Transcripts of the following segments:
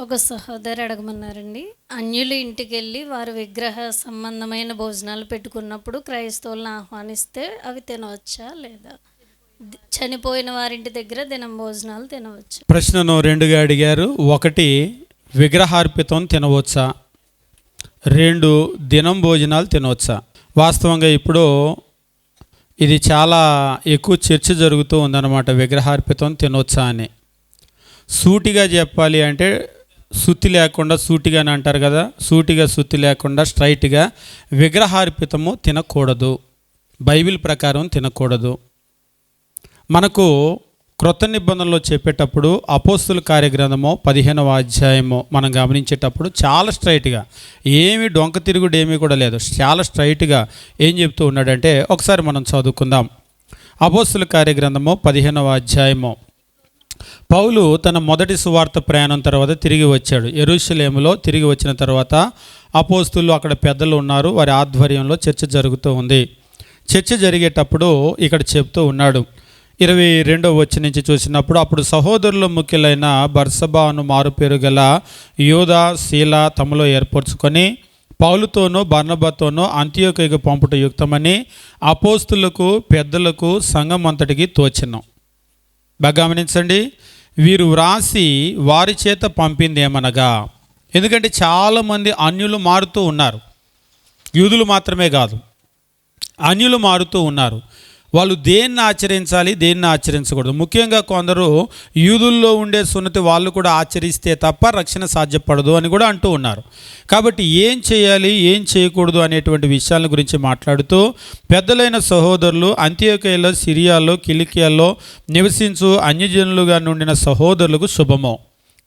ఒక సహోదరు అడగమన్నారండి. అన్యుల ఇంటికి వెళ్ళి వారు విగ్రహ సంబంధమైన భోజనాలు పెట్టుకున్నప్పుడు క్రైస్తవులను ఆహ్వానిస్తే అవి తినవచ్చా లేదా? చనిపోయిన వారింటి దగ్గర దినం భోజనాలు తినవచ్చు? ప్రశ్నను రెండుగా అడిగారు. ఒకటి విగ్రహార్పితం తినవచ్చా? రెండు దినం భోజనాలు తినవచ్చా? వాస్తవంగా ఇప్పుడు ఇది చాలా ఎక్కువ చర్చ జరుగుతూ ఉందన్నమాట. విగ్రహార్పితం తినవచ్చా అని. సూటిగా చెప్పాలి అంటే సుత్తి లేకుండా సూటిగా అని అంటారు కదా సూటిగా సుత్తి లేకుండా స్ట్రైట్గా విగ్రహార్పితము తినకూడదు. బైబిల్ ప్రకారం తినకూడదు. మనకు క్రొత్త నిబంధనలో చెప్పేటప్పుడు అపోస్తుల కార్యగ్రంథము పదిహేనవ అధ్యాయము మనం గమనించేటప్పుడు చాలా స్ట్రైట్గా ఏమి డొంక తిరుగుడు ఏమీ కూడా లేదు. చాలా స్ట్రైట్గా ఏం చెప్తూ ఉన్నాడంటే ఒకసారి మనం చదువుకుందాం. అపోస్తుల కార్యగ్రంథము పదిహేనవ అధ్యాయము. పౌలు తన మొదటి సువార్త ప్రయాణం తర్వాత తిరిగి వచ్చాడు. ఎరుషలేములో తిరిగి వచ్చిన తర్వాత అపోస్తులు అక్కడ పెద్దలు ఉన్నారు. వారి ఆధ్వర్యంలో చర్చ జరుగుతూ ఉంది. చర్చ జరిగేటప్పుడు ఇక్కడ చెప్తూ ఉన్నాడు. ఇరవై రెండవ వచ్చి నుంచి చూసినప్పుడు అప్పుడు సహోదరుల ముఖ్యులైన బర్సబాను మారుపేరు గల యోధ శీల తమలో ఏర్పరచుకొని పౌలుతోనూ బర్ణబతోనూ అంత్యోకైకి పంపుట యుక్తమని అపోస్తులకు పెద్దలకు సంఘం అంతటికి తోచినాం. బాగా గమనించండి. వీరు వ్రాసి వారి చేత పంపింది ఏమనగా ఎందుకంటే చాలామంది అన్యులు మారుతూ ఉన్నారు. యూదులు మాత్రమే కాదు అన్యులు మారుతూ ఉన్నారు. వాళ్ళు దేన్ని ఆచరించాలి దేన్ని ఆచరించకూడదు. ముఖ్యంగా కొందరు యూదుల్లో ఉండే సున్నతి వాళ్ళు కూడా ఆచరిస్తే తప్ప రక్షణ సాధ్యపడదు అని కూడా అంటూ ఉన్నారు. కాబట్టి ఏం చేయాలి ఏం చేయకూడదు అనేటువంటి విషయాల గురించి మాట్లాడుతూ పెద్దలైన సహోదరులు అంత్యోకయలో సిరియాలో కిలికియాలో నివసించు అన్యజనులుగా నుండిన సహోదరులకు శుభమో.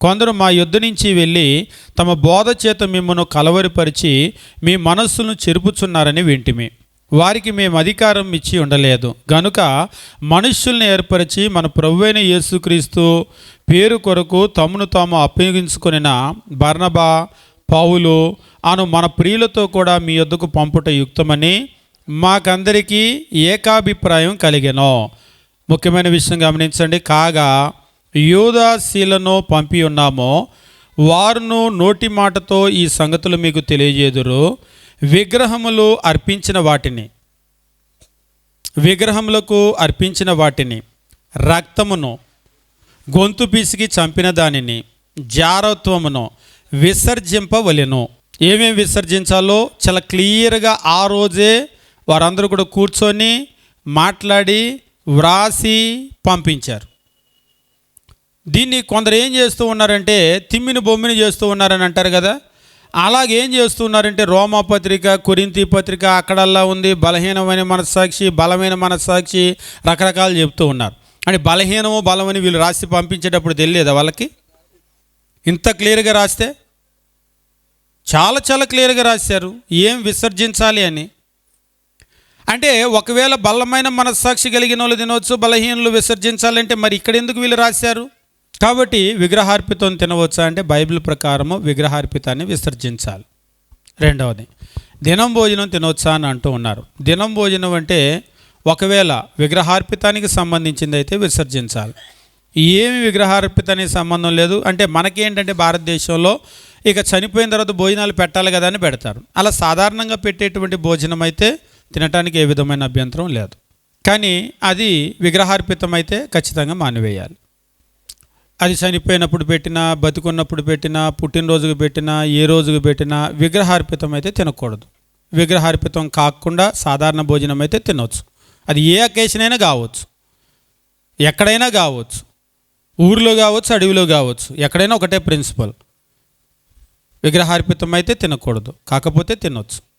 కొందరు మా యుద్ధ నుంచి వెళ్ళి తమ బోధ చేత మిమ్మను కలవరిపరిచి మీ మనస్సును చెరుపుచున్నారని వింటిమి. వారికి మేము అధికారం ఇచ్చి ఉండలేదు. గనుక మనుష్యుల్ని ఏర్పరిచి మన ప్రభువైన యేసుక్రీస్తు పేరు కొరకు తమను తాము అప్పగించుకొనిన బర్ణబా పావులు అను మన ప్రియులతో కూడా మీ యొద్దకు పంపుట యుక్తమని మాకందరికీ ఏకాభిప్రాయం కలిగెను. ముఖ్యమైన విషయం గమనించండి. కాగా యూదాశీలను పంపి ఉన్నామో వారును నోటి మాటతో ఈ సంగతులు మీకు తెలియజేదురు. విగ్రహములు అర్పించిన వాటిని. విగ్రహములకు అర్పించిన వాటిని. రక్తమును గొంతు పిసికి చంపిన దానిని. జారత్వమును విసర్జింపవలెను. ఏమేమి విసర్జించాలో చాలా క్లియర్గా ఆ రోజే వారందరూ కూడా కూర్చొని మాట్లాడి వ్రాసి పంపించారు. దీన్ని కొందరు ఏం చేస్తూ ఉన్నారంటే తిమ్మిని బొమ్మిని చేస్తూ ఉన్నారని అంటారు కదా? అలాగే ఏం రోమా పత్రిక కొరింతి పత్రిక అక్కడల్లా ఉంది. బలహీనమైన మనస్సాక్షి బలమైన మనస్సాక్షి రకరకాలు చెప్తూ ఉన్నారు. అంటే బలహీనము బలమని వీళ్ళు రాసి పంపించేటప్పుడు తెలియదా వాళ్ళకి? ఇంత క్లియర్గా రాస్తే? చాలా చాలా క్లియర్గా రాశారు. ఏం విసర్జించాలి అని? అంటే ఒకవేళ బలమైన మనస్సాక్షి కలిగిన వాళ్ళు తినవచ్చు బలహీనలు విసర్జించాలంటే మరి ఇక్కడ ఎందుకు వీళ్ళు రాశారు? కాబట్టి విగ్రహార్పితం తినవచ్చా అంటే బైబిల్ ప్రకారము విగ్రహార్పితాన్ని విసర్జించాలి. రెండవది దినం భోజనం తినవచ్చా అని అంటూ ఉన్నారు. దినం భోజనం అంటే ఒకవేళ విగ్రహార్పితానికి సంబంధించింది అయితే విసర్జించాలి. ఏమి విగ్రహార్పితానికి సంబంధం లేదు. అంటే మనకేంటంటే భారతదేశంలో ఇక చనిపోయిన తర్వాత భోజనాలు పెట్టాలి కదా అని పెడతారు. అలా సాధారణంగా పెట్టేటువంటి భోజనం అయితే తినటానికి ఏ విధమైన అభ్యంతరం లేదు. కానీ అది విగ్రహార్పితం అయితే ఖచ్చితంగా మానివేయాలి. అది చనిపోయినప్పుడు పెట్టినా బతికున్నప్పుడు పెట్టినా పుట్టినరోజుకు పెట్టినా ఏ రోజుకు పెట్టినా విగ్రహార్పితం అయితే తినకూడదు. విగ్రహార్పితం కాకుండా సాధారణ భోజనం అయితే తినవచ్చు అది ఏ అకేషన్ అయినా కావచ్చు. ఎక్కడైనా కావచ్చు. ఊరిలో కావచ్చు అడవిలో కావచ్చు. ఎక్కడైనా ఒకటే ప్రిన్సిపల్ విగ్రహార్పితం అయితే తినకూడదు. కాకపోతే తినొచ్చు.